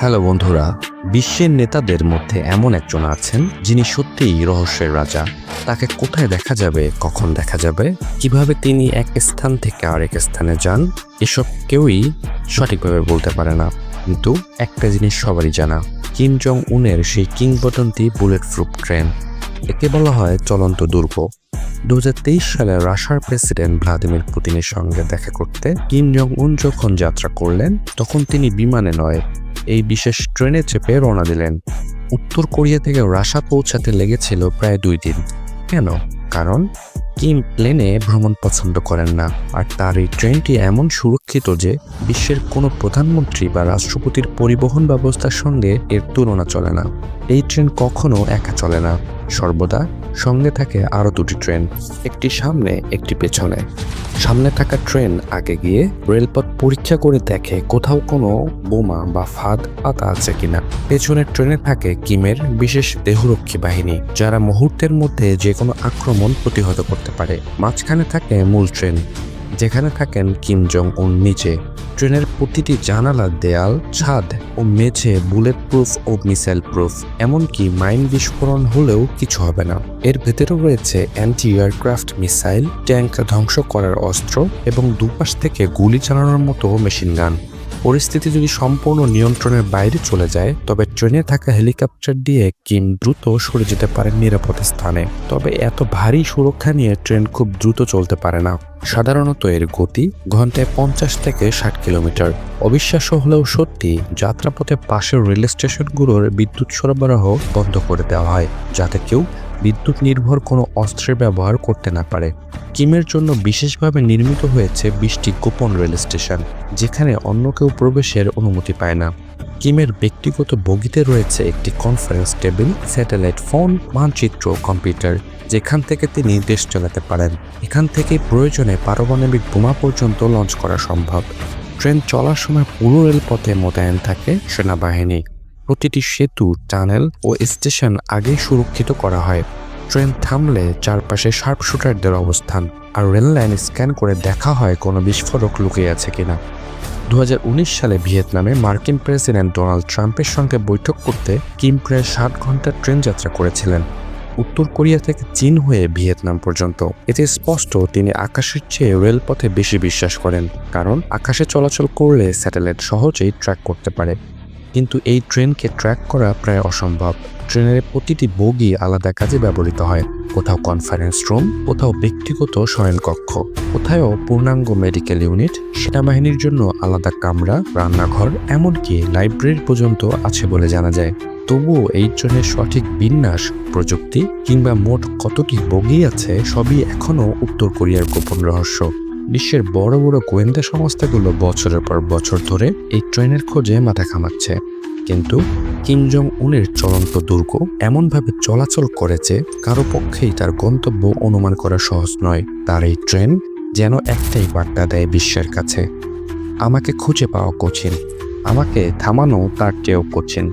Hello বন্ধুরা, বিশ্বের নেতাদের মধ্যে এমন একজন আছেন যিনি সত্যিই রহস্যের রাজা। তাকে কোথায় দেখা যাবে, কখন দেখা যাবে, কীভাবে তিনি এক স্থান থেকে আরেক স্থানে যান, এসব কেউই সঠিকভাবে বলতে পারে না। কিন্তু একটা জিনিস সবারই জানা, কিম জং উনের সেই কিংবদন্তি বুলেট প্রুফ ট্রেন, একে বলা হয় চলন্ত দুর্গ। দু হাজার তেইশ সালে রাশিয়ার প্রেসিডেন্ট ভ্লাদিমির পুতিনের সঙ্গে দেখা করতে কিম জং উন যখন যাত্রা করলেন, তখন তিনি বিমানে নয় এই বিশেষ ট্রেনে চেপে রওনা দিলেন। উত্তর কোরিয়া থেকে রাশা পৌঁছাতে লেগেছিল প্রায় দুই দিন। কেন? কারণ কিম প্লেনে ভ্রমণ পছন্দ করেন না। আর তার এই ট্রেনটি এমন সুরক্ষিত যে বিশ্বের কোনো প্রধানমন্ত্রী বা রাষ্ট্রপতির পরিবহন ব্যবস্থার সঙ্গে এর তুলনা চলে না। এই ট্রেন কখনো একা চলে না। সর্বদা সঙ্গে থাকে আরও দুটি ট্রেন, একটি সামনে, একটি পেছনে। সামনে থাকা ট্রেন আগে গিয়ে রেলপথ পরীক্ষা করে দেখে কোথাও কোনো বোমা বা ফাঁদ পাতা আছে কিনা। পেছনে ট্রেনে থাকে কিমের বিশেষ দেহরক্ষী বাহিনী, যারা মুহূর্তের মধ্যে যে কোনো আক্রমণ প্রতিহত করতে পারে। মাঝখানে থাকে মূল ট্রেন, যেখানে থাকেন কিম জং উন নিচে। ট্রেনের প্রতিটি জানালা, দেয়াল, ছাদ ও মেঝে বুলেট প্রুফ ও মিসাইল প্রুফ এমনকি মাইন বিস্ফোরণ হলেও কিছু হবে না। এর ভেতরেও রয়েছে অ্যান্টি এয়ারক্রাফট মিসাইল ট্যাঙ্ক ধ্বংস করার অস্ত্র এবং দুপাশ থেকে গুলি চালানোর মতো মেশিন গান পরিস্থিতি যদি সম্পূর্ণ নিয়ন্ত্রণের বাইরে চলে যায়, তবে ট্রেনে থাকা হেলিকপ্টার দিয়ে কিম দ্রুত সরে যেতে পারেন নিরাপদ স্থানে। তবে এত ভারী সুরক্ষা নিয়ে ট্রেন খুব দ্রুত চলতে পারে না। সাধারণত এর গতি ঘন্টায় পঞ্চাশ থেকে ষাট কিলোমিটার। অবিশ্বাস্য হলেও সত্যি যাত্রাপথে পাশের রেল স্টেশনগুলোর বিদ্যুৎ সরবরাহ বন্ধ করে দেওয়া হয়, যাতে কেউ বিদ্যুৎ নির্ভর কোনো অস্ত্রের ব্যবহার করতে না পারে। কিমের জন্য বিশেষভাবে নির্মিত হয়েছে বিশটি গোপন রেল স্টেশন, যেখানে অন্য কেউ প্রবেশের অনুমতি পায় না। কিমের ব্যক্তিগত বগিতে রয়েছে একটি কনফারেন্স টেবিল, স্যাটেলাইট ফোন, মানচিত্র কম্পিউটার, যেখান থেকে তিনি দেশ চালাতে পারেন। এখান থেকে প্রয়োজনে পারমাণবিক বোমা পর্যন্ত লঞ্চ করা সম্ভব। ট্রেন চলার সময় পুরো রেলপথে মোতায়েন থাকে সেনাবাহিনী। প্রতিটি সেতু, টানেল ও স্টেশন আগেই সুরক্ষিত করা হয়। ট্রেন থামলে চারপাশে শার্প শুটারদের অবস্থান আর রেল লাইন স্ক্যান করে দেখা হয় কোনো বিস্ফোরক লুকিয়ে আছে কিনা। দু হাজার উনিশ সালে ভিয়েতনামে মার্কিন প্রেসিডেন্ট ডোনাল্ড ট্রাম্পের সঙ্গে বৈঠক করতে কিম প্রায় ষাট ঘণ্টার ট্রেন যাত্রা করেছিলেন। উত্তর কোরিয়া থেকে চীন হয়ে ভিয়েতনাম পর্যন্ত। এতে স্পষ্ট তিনি আকাশের চেয়ে রেলপথে বেশি বিশ্বাস করেন, কারণ আকাশে চলাচল করলে স্যাটেলাইট সহজেই ট্র্যাক করতে পারে। কিন্তু এই ট্রেনকে ট্র্যাক করা প্রায় অসম্ভব। ট্রেনের প্রতিটি বগি আলাদা কাজে ব্যবহৃত হয়। কোথাও কনফারেন্স রুম, কোথাও ব্যক্তিগত শয়নকক্ষ কোথাও পূর্ণাঙ্গ মেডিকেল ইউনিট, সেনাবাহিনীর জন্য আলাদা কামরা, রান্নাঘর, এমনকি লাইব্রেরি পর্যন্ত আছে বলে জানা যায়। তবুও এই ট্রেনের সঠিক বিন্যাস, প্রযুক্তি কিংবা মোট কতটি বগি আছে সবই এখনও উত্তর কোরিয়ার গোপন রহস্য। বিশ্বের বড় বড় গোয়েন্দা সংস্থাগুলো বছরের পর বছর ধরে এই ট্রেনের খোঁজে মাথা খামাচ্ছে কিন্তু কিম জং উনের চলন্ত দুর্গ এমনভাবে চলাচল করেছে, কারও পক্ষেই তার গন্তব্য অনুমান করা সহজ নয়। তার এই ট্রেন যেন একটাই বার্তা দেয় বিশ্বের কাছে। আমাকে খুঁজে পাওয়া কঠিন। আমাকে থামানো তার চেয়েও কঠিন।